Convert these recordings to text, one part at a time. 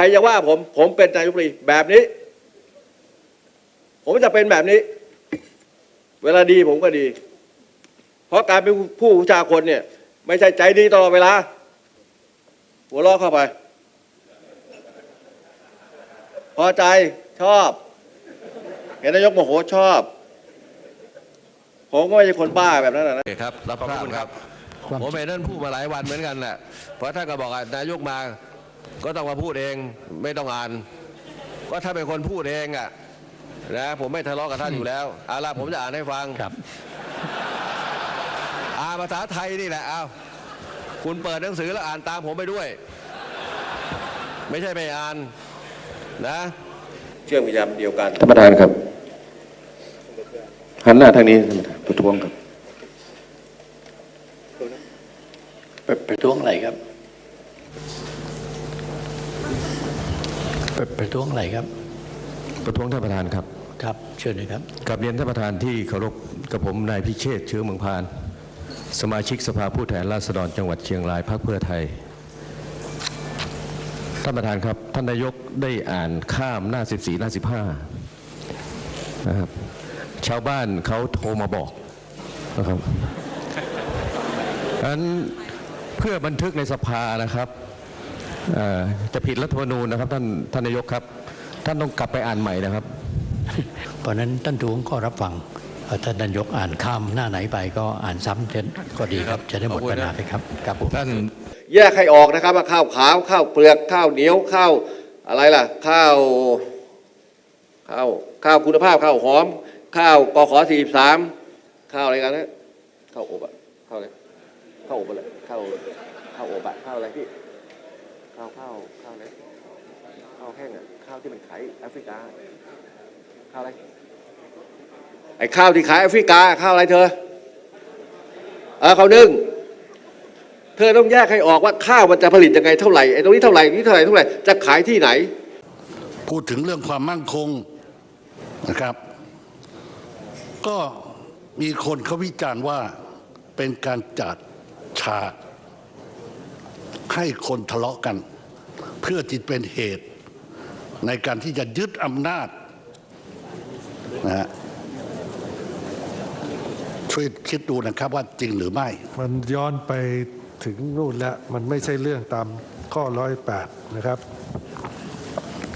รจะว่าผม ผมเป็นนายกรัฐมนตรีแบบนี้ ผมจะเป็นแบบนี้ เวลาดีผมก็ดี เพราะการเป็นผู้ผู้ชาคนเนี่ย ไม่ใช่ใจดีตลอดเวลา หัวเราะเข้าไป พอใจชอบ เห็นนายกโมโหชอบ ผมก็ไม่ใช่คนบ้าแบบนั้นนะโอเคครับรับทราบครับผมเองนั่นพูดมาหลายวันเหมือนกันแหละเพราะท่านก็บอกว่านายกมา ก็ต้องมาพูดเองไม่ต้องอ่าน ก็ถ้าเป็นคนพูดเองอะนะผมไม่ทะเลาะกับท่านอยู่แล้วเอาล่ะผมจะอ่านให้ฟังครับอ่านภาษาไทยนี่แหละเอาคุณเปิดหนังสือแล้วอ่านตามผมไปด้วย ไม่ใช่ไม่อ่านนะ เชื่อมกิจกรรมเดียวกันท่านประธานครับหันหน้าทางนี้ท่านประธานประท้วงครับประประท้วงอะไรครับ ประประท้วงอะไรครับ ประท้วงท่านประธานครับ ครับ เชิญเลยครับกับเรียนท่านประธานที่เคารพกับผมนายพิเชษฐ์เชื้อเมืองพาน สมาชิกสภาผู้แทนราษฎรจังหวัดเชียงรายพรรคเพื่อไทย ท่านประธานครับ ท่านนายกได้อ่านข้ามหน้า 14 หน้า 15นะครับชาวบ้านเขาโทรมาบอกนะครับอันเพื่อบันทึกในสภานะครับเอ่อ จะผิดรัฐธรรมนูญนะครับท่านท่านนายกครับ ท่านต้องกลับไปอ่านใหม่นะครับ เพราะฉะนั้นท่านท้วงก็รับฟังเอ่อท่านนายกอ่านข้ามหน้าไหนไปก็อ่านซ้ำเช่นก็ดีครับ จะได้หมดปัญหาไปครับครับผมท่านแยกให้ออกนะครับว่าข้าวขาวข้าวเปลือกข้าวเหนียวข้าวอะไรล่ะ ข้าวข้าวข้าวคุณภาพข้าวหอม ข้าวกขอสี่สามข้าวอะไรกันนะข้าวอบอะข้าวอะไรข้าวอบอะไรข้าวข้าวอบอะข้าวอะไรพี่ ข้าวข้าวข้าวอะไรข้าวแห้งอะข้าวที่มันขายแอฟริกาข้าวอะไรไอ้ข้าวที่ขายแอฟริกาข้าวอะไรเธอเออข้าวนึ่งเธอต้องแยกให้ออกว่าข้าวมันจะผลิตยังไงเท่าไหร่ไอ้ตรงนี้เท่าไหร่นี่เท่าไหร่เท่าไหร่จะขายที่ไหน พูดถึงเรื่องความมั่นคงนะครับ ก็มีคนเขาวิจารณ์ว่าเป็นการจัดฉากให้คนทะเลาะกัน เพื่อจิตเป็นเหตุในการที่จะยึดอำนาจนะฮะช่วยคิดดูนะครับว่าจริงหรือไม่ มันย้อนไปถึงนู่นแล้ว มันไม่ใช่เรื่องตามข้อร้อยแปดนะครับ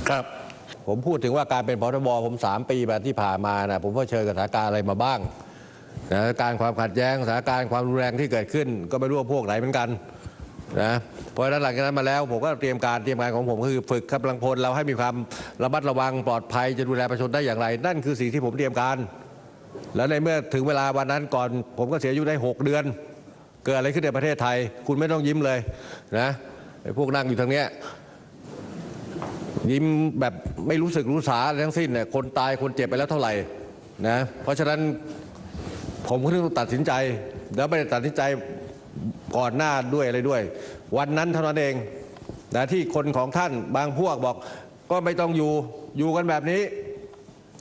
ครับ ผมพูดถึงว่าการเป็นพทบผมสามปีแบบที่ผ่านมานะผมเผชิญกับสถานการณ์อะไรมาบ้างสถานการณ์ความขัดแย้งสถานการณ์ความรุนแรงที่เกิดขึ้น ก็ไม่รู้ว่าพวกไหนเหมือนกัน นะเพราะนั้นหลังจากนั้นมาแล้วผมก็เตรียมการเตรียมการของผมก็คือฝึกกำลังพลเราให้มีความระมัดระวังปลอดภัยจะดูแลประชาชนได้อย่างไร นั่นคือสิ่งที่ผมเตรียมการ แล้วในเมื่อถึงเวลาวันนั้นก่อน ผมก็เสียอายุได้ 6 เดือน เกิดอะไรขึ้นในประเทศไทย คุณไม่ต้องยิ้มเลยนะไอ้พวกนั่งอยู่ทางเนี้ยยิ้มแบบไม่รู้สึกรู้สาอะไรทั้งสิ้นเนี่ยคนตายคนเจ็บไปแล้วเท่าไหร่นะเพราะฉะนั้นผมก็ต้องตัดสินใจแล้วไม่ได้ตัดสินใจ ก่อนหน้าด้วยอะไรด้วย วันนั้นเท่านั้นเองนะที่คนของท่านบางพวกบอก ก็ไม่ต้องอยู่อยู่กันแบบนี้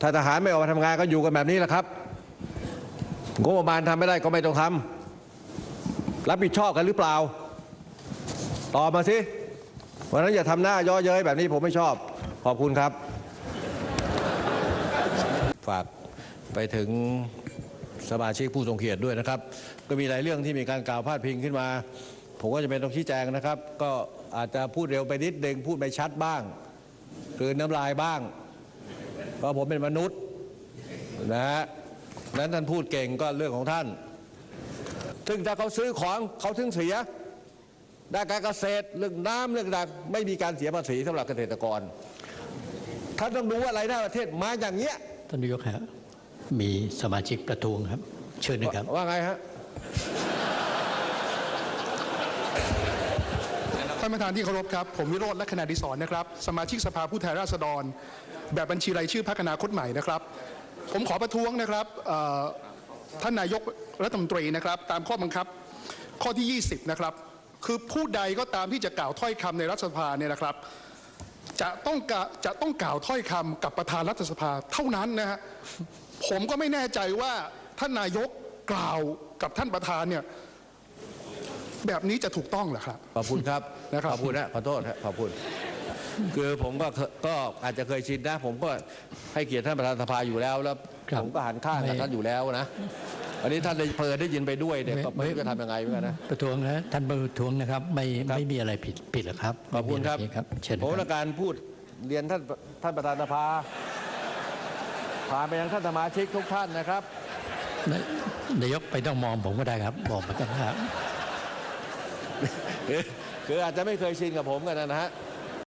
ถ้าทหารไม่ออกมาทำงานก็อยู่กันแบบนี้แหละครับงบประมาณทำไม่ได้ก็ไม่ต้องทำรับผิดชอบกันหรือเปล่าตอบมาสิวันนั้นอย่าทำหน้าย่อเย้ยแบบนี้ผมไม่ชอบ ขอบคุณครับ ฝากไปถึง สมาชิกผู้ทรงเกียรติด้วยนะครับ ก็มีหลายเรื่องที่มีการกล่าวพาดพิงขึ้นมา ผมก็จะเป็นต้องชี้แจงนะครับ ก็อาจจะพูดเร็วไปนิดนึงพูดไม่ชัดบ้างคืนน้ำลายบ้าง เพราะผมเป็นมนุษย์นะฮะนั้นท่านพูดเก่งก็เรื่องของท่านซึ่งถ้าเขาซื้อของเขาถึงเสียด้านการเกษตรเรื่องน้ำเรื่องดักไม่มีการเสียภาษีสำหรับเกษตรกร ท่านต้องดูว่ารายได้ประเทศมาอย่างเงี้ยท่านนายกฮะ มีสมาชิกประท้วงครับ เชิญนะครับ ว่าไงฮะท่านประธานที่เคารพครับ ผมวิโรจน์และคณะดิศรนะครับ สมาชิกสภาผู้แทนราษฎร แบบบัญชีรายชื่อพรรคอนาคตใหม่นะครับ ผมขอประท้วงนะครับเอ่อท่านนายกรัฐมนตรีนะครับ ตามข้อบังคับข้อที่ 20 นะครับ คือผู้ใดก็ตามที่จะกล่าวถ้อยคำในรัฐสภาเนี่ยนะครับ จะต้องกล่าวจะต้องกล่าวถ้อยคำกับประธานรัฐสภาเท่านั้นนะฮะผมก็ไม่แน่ใจว่าท่านนายกกล่าวกับท่านประธานเนี่ยแบบนี้จะถูกต้องเหรอครับขอบคุณครับนะครับขอบคุณนะขอโทษฮะขอบคุณ คือผมก็เคก็อาจจะเคยชินนะ ผมก็ให้เกียรติท่านประธานสภาอยู่แล้วแล้วครับผมก็หันข้างกับไม่ท่านอยู่แล้วนะ อันนี้ท่านได้เพลินได้ยินไปด้วยเนี่ยก็ไม่ไม่รู้จะทำยังไงเหมือนกันนะประท้วงนะท่านประท้วงนะครับ ไม่ครับไม่มีอะไรผิดผิดหรอกครับขอบคุณครับไม่มีะไครับเชิญผมคต้รัอบงการพูดเรียนท่านท่านประธานสภาผ่านไปยังท่านสมาชิกทุกท่านนะครับนนายกไปต้องมองผมก็ได้ครับบอกมาตั้งครับคือคืออาจจะไม่เคยชินกับผมกันนะฮะ